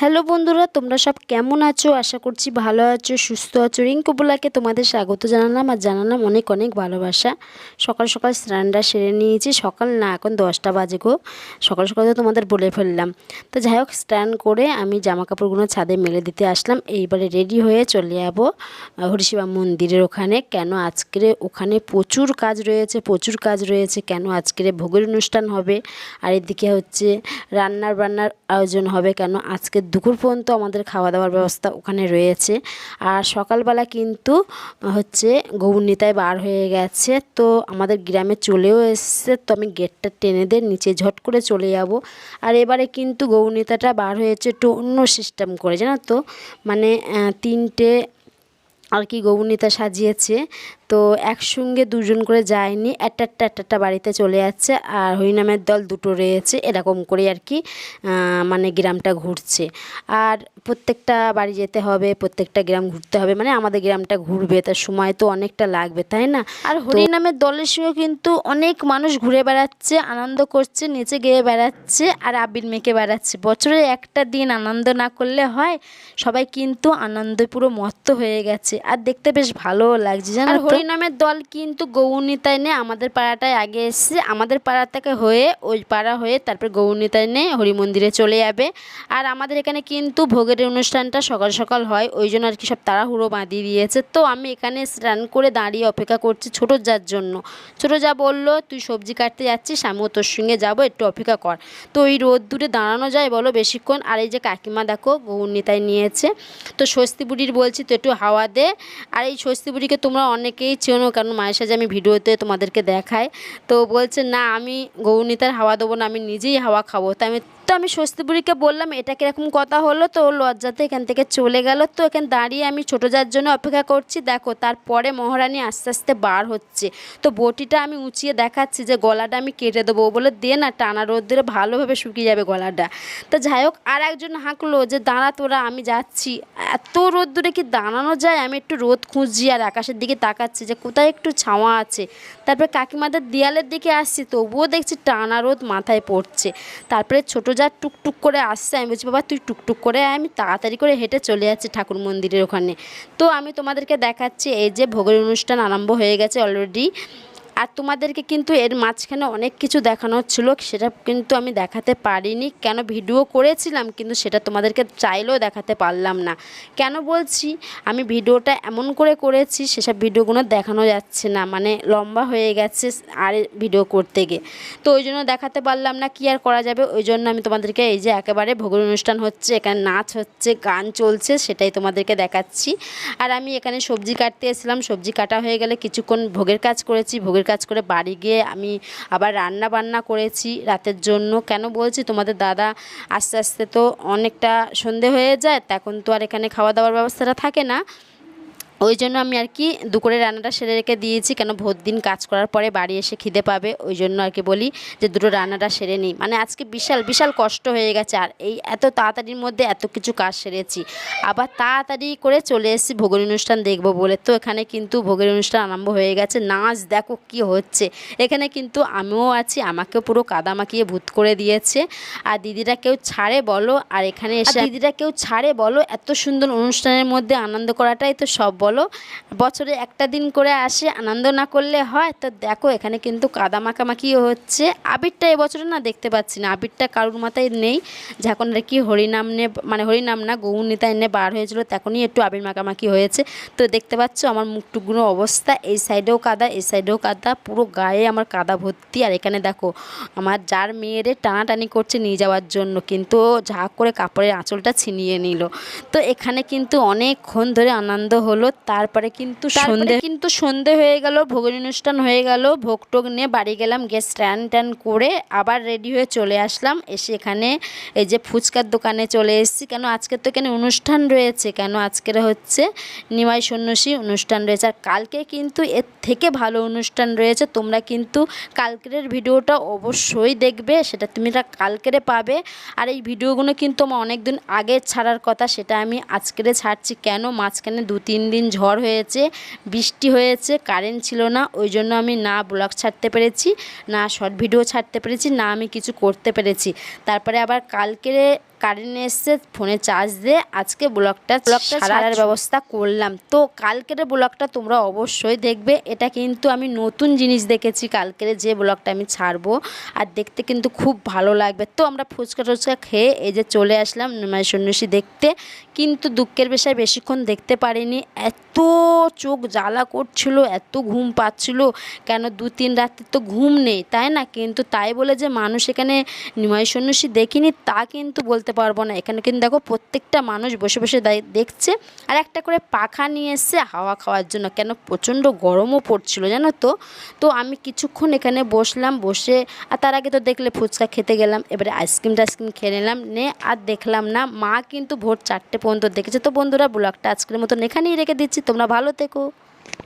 Hello বন্ধুরা, তোমরা সব কেমন আছো? আশা করছি ভালো আছো, সুস্থ আছো। রিঙ্কু বোলাকে তোমাদের স্বাগত জানালাম আর জানালাম অনেক অনেক ভালোবাসা। সকাল সকাল স্নানটা সেরে নিয়েছি। সকাল না, এখন দশটা বাজে গো। সকাল সকাল তো তোমাদের বলে ফেললাম। তো যাই হোক, স্নান করে আমি জামা কাপড়গুলো ছাদে মেলে দিতে আসলাম। এইবারে রেডি হয়ে চলে যাব হরিশিবা মন্দিরের ওখানে। কেন আজকের ওখানে প্রচুর কাজ রয়েছে, প্রচুর কাজ রয়েছে। কেন আজকের ভোগের অনুষ্ঠান হবে? আর এদিকে হচ্ছে রান্নার বান্নার আয়োজন হবে। কেন আজকে দুপুর পর্যন্ত আমাদের খাওয়া দাওয়ার ব্যবস্থা ওখানে রয়েছে। আর সকালবেলা কিন্তু হচ্ছে গৌরনীতায় বার হয়ে গেছে। তো আমাদের গ্রামে চলেও এসছে। তো আমি গেটটা টেনে দিয়ে নিচে ঝট করে চলে যাব। আর এবারে কিন্তু গৌরনীতাটা বার হয়েছে একটু অন্য সিস্টেম করে, জানো তো? মানে তিনটে আর কি গৌরনীতা সাজিয়েছে। তো একসঙ্গে দুজন করে যায়নি একটা একটা একটা বাড়িতে চলে যাচ্ছে আর হরিনামের দল দুটো রয়েছে এরকম করে আর কি মানে গ্রামটা ঘুরছে। আর প্রত্যেকটা বাড়ি যেতে হবে প্রত্যেকটা গ্রাম ঘুরতে হবে মানে আমাদের গ্রামটা ঘুরবে তার সময় তো অনেকটা লাগবে তাই না? আর হরিনামের দলের সঙ্গে কিন্তু অনেক মানুষ ঘুরে বেড়াচ্ছে আনন্দ করছে নিচে গিয়ে বেড়াচ্ছে আর আবির মেখে বেড়াচ্ছে। বছরে একটা দিন আনন্দ না করলে হয় সবাই কিন্তু আনন্দে পুরো মত্ত হয়ে গেছে। আর দেখতে বেশ ভালোও লাগছে জানো হরিনামের দল কিন্তু গৌরনীতায় নিয়ে আমাদের পাড়াটায় আগে এসছে। আমাদের পাড়া থেকে হয়ে ওই পাড়া হয়ে তারপর গৌরনীতায় নিয়ে হরি মন্দিরে চলে যাবে। আর আমাদের এখানে কিন্তু ভোগের অনুষ্ঠানটা সকাল সকাল হয়, ওই জন্য আর কি সব তাড়াহুড়ো বাঁধিয়ে দিয়েছে। তো আমি এখানে স্নান করে দাঁড়িয়ে অপেক্ষা করছি ছোটো যার জন্য। ছোটো যা বলল, তুই সবজি কাটতে যাচ্ছিস, আমিও তোর সঙ্গে যাব, একটু অপেক্ষা কর। তো ওই রোদ দূরে দাঁড়ানো যায় বলো বেশিক্ষণ। আর এই যে কাকিমা দেখো গৌরনীতায় নিয়েছে। তো স্বস্তি বুড়ির বলছি তো একটু হাওয়া দে। আর এই স্বস্তি বুড়িকে তোমরা অনেকেই চেনো, কারণ মায়ের সাথে আমি ভিডিওতে তোমাদেরকে দেখাই। তো বলছে, না, আমি গৌরনীতার হাওয়া দেবো না, আমি নিজেই হাওয়া খাব। তাই আমি তো আমি স্বস্তি বুড়িকে বললাম, এটা কীরকম কথা হলো? তো লজ্জাতে এখান থেকে চলে গেল। তো এখানে দাঁড়িয়ে আমি ছোটো যার জন্য অপেক্ষা করছি। দেখো, তারপরে মহারানী আস্তে আস্তে বার হচ্ছে। তো বটিটা আমি উঁচিয়ে দেখাচ্ছি যে গলাটা আমি কেটে দেবো। বলে, দে না, টানা রোদ দিলে ভালোভাবে শুকিয়ে যাবে গলাটা। তো যাই হোক আর একজন হাঁকলো যে, দাঁড়া তোরা, আমি যাচ্ছি। এত রোদ দূরে কি দাঁড়ানো যায়? আমি একটু রোদ খুঁজছি আর আকাশের দিকে তাকাচ্ছি যে কোথায় একটু ছাওয়া আছে। তারপরে কাকিমাদের দেয়ালের দিকে আসছি, তবুও দেখছি টানা রোদ মাথায় পড়ছে। তারপরে ছোটো যা টুকটুক করে আসছে। আমি বলছি, বাবা, তুই টুকটুক করে আমি তাড়াতাড়ি করে হেঁটে চলে যাচ্ছি ঠাকুর মন্দিরের ওখানে। তো আমি তোমাদেরকে দেখাচ্ছি, এই যে ভোগের অনুষ্ঠান আরম্ভ হয়ে গেছে অলরেডি আর তোমাদেরকে কিন্তু এর মাঝখানে অনেক কিছু দেখানোর ছিল, সেটা কিন্তু আমি দেখাতে পারিনি। কেন ভিডিও করেছিলাম, কিন্তু সেটা তোমাদেরকে চাইলেও দেখাতে পারলাম না। কেন বলছি? আমি ভিডিওটা এমন করে করেছি, সেসব ভিডিওগুলো দেখানো যাচ্ছে না মানে লম্বা হয়ে গেছে আর ভিডিও করতে গিয়ে। তো ওই জন্য দেখাতে পারলাম না কি আর করা যাবে। ওই জন্য আমি তোমাদেরকে এই যে একেবারে ভোগের অনুষ্ঠান হচ্ছে, এখানে নাচ হচ্ছে, গান চলছে, সেটাই তোমাদেরকে দেখাচ্ছি। আর আমি এখানে সবজি কাটতে এসেছিলাম, সবজি কাটা হয়ে গেলে কিছুক্ষণ ভোগের কাজ করেছি, ভোগের কাজ করে বাড়ি গিয়ে আমি আবার রান্না বান্না করেছি রাতের জন্য। কেন বলছি? তোমাদের দাদা আস্তে আস্তে তো অনেকটা সন্ধে হয়ে যায় তখন তো আর এখানে খাওয়া দাওয়ার ব্যবস্থাটা থাকে না। ওই জন্য আমি আর কি দুপুরে রান্নাটা সেরে রেখে দিয়েছি। কেন ভোর দিন কাজ করার পরে বাড়ি এসে খিদে পাবে, ওই জন্য আর কি বলি যে দুটো রান্নাটা সেরে নিই। মানে আজকে বিশাল বিশাল কষ্ট হয়ে গেছে আর এই এত তাড়াতাড়ির মধ্যে এত কিছু কাজ সেরেছি। আবার তাড়াতাড়ি করে চলে এসেছি ভোগের অনুষ্ঠান দেখব বলে। তো এখানে কিন্তু ভোগের অনুষ্ঠান আরম্ভ হয়ে গেছে। নাচ দেখো কি হচ্ছে। এখানে কিন্তু আমিও আছি, আমাকেও পুরো কাদা মাখিয়ে ভূত করে দিয়েছে। আর দিদিরা কেউ ছাড়ে বলো, আর এখানে এসে দিদিরা কেউ ছাড়ে বলো, এত সুন্দর অনুষ্ঠানের মধ্যে আনন্দ করাটাই তো সব বলো, বছরে একটা দিন করে আসে, আনন্দ না করলে হয়। তো দেখো, এখানে কিন্তু কাদা মাখামাখিও হচ্ছে। আবিরটা এবছরে না দেখতে পাচ্ছি না, আবিরটা কারুর মাথায় নেই। যখন আর কি হরিনাম নে মানে হরিনাম না গৌরনীতা এনে বার হয়েছিল, তখনই একটু আবির মাখামাখি হয়েছে। তো দেখতে পাচ্ছ আমার মুখটুকুনো অবস্থা, এই সাইডেও কাদা, এই সাইডেও কাদা, পুরো গায়ে আমার কাদা ভর্তি। আর এখানে দেখো, আমার যার মেয়েরে টানাটানি করছে নিয়ে যাওয়ার জন্য, কিন্তু ঝাঁক করে কাপড়ের আঁচলটা ছিনিয়ে নিল। তো এখানে কিন্তু অনেকক্ষণ ধরে আনন্দ হলো তারপরে কিন্তু সন্ধে কিন্তু সন্ধে হয়ে গেল ভোগের অনুষ্ঠান হয়ে গেল ভোগ টোগ নিয়ে বাড়ি গেলাম গ্যাস স্ট্যান্ড ট্যান করে আবার রেডি হয়ে চলে আসলাম। এসে এখানে এই যে ফুচকার দোকানে চলে এসেছি। কেন আজকে তো এখানে অনুষ্ঠান রয়েছে কেন আজকের হচ্ছে নিমাই সন্ন্যাসী অনুষ্ঠান রয়েছে। আর কালকে কিন্তু এর থেকে ভালো অনুষ্ঠান রয়েছে তোমরা কিন্তু কালকের ভিডিওটা অবশ্যই দেখবে সেটা তুমি কালকেরে পাবে। আর এই ভিডিওগুলো কিন্তু আমার অনেক দিন আগে ছাড়ার কথা সেটা আমি আজকেরে ছাড়ছি। কেন? মাঝখানে দু তিন দিন ঝড় হয়েছে, বৃষ্টি হয়েছে কারেন্ট ছিল না, ওই জন্য আমি না ব্লগ ছাড়তে পেরেছি, না শর্ট ভিডিও ছাড়তে পেরেছি, না আমি কিছু করতে পেরেছি। তারপরে আবার কালকেরে কারেন্ট এসছে ফোনে চার্জ দিয়ে আজকে ব্লগটা ব্লগটা ছাড়ার ব্যবস্থা করলাম। তো কালকের ব্লগটা তোমরা অবশ্যই দেখবে এটা কিন্তু আমি নতুন জিনিস দেখেছি কালকের যে ব্লগটা আমি ছাড়বো আর দেখতে কিন্তু খুব ভালো লাগবে। তো আমরা ফুচকা টুচকা খেয়ে এই যে চলে আসলাম নিমাই সন্ন্যাসী দেখতে কিন্তু দুঃখের বিষয় বেশিক্ষণ দেখতে পারিনি। এত চোখ জ্বালা করছিল এত ঘুম পাচ্ছিল কেন দু তিন রাত্রি তো ঘুম নেই তাই না? কিন্তু তাই বলে যে মানুষ এখানে নিমাই সন্ন্যাসী দেখিনি তা কিন্তু বলতে পারব না। এখানে কিন্তু দেখো প্রত্যেকটা মানুষ বসে বসে দেখছে আর একটা করে পাখা নিয়ে এসছে হাওয়া খাওয়ার জন্য। কেন? প্রচণ্ড গরমও পড়ছিল, জানো তো? তো আমি কিছুক্ষণ এখানে বসলাম, বসে আর তার আগে তো দেখলে ফুচকা খেতে গেলাম, এবারে আইসক্রিম টাইসক্রিম খেয়ে নিলাম, নে আর দেখলাম না, মা কিন্তু ভোর চারটে পর্যন্ত দেখেছে। তো বন্ধুরা, ব্লগটা আজকের মতন এখানেই রেখে দিচ্ছি, তোমরা ভালো থেকো।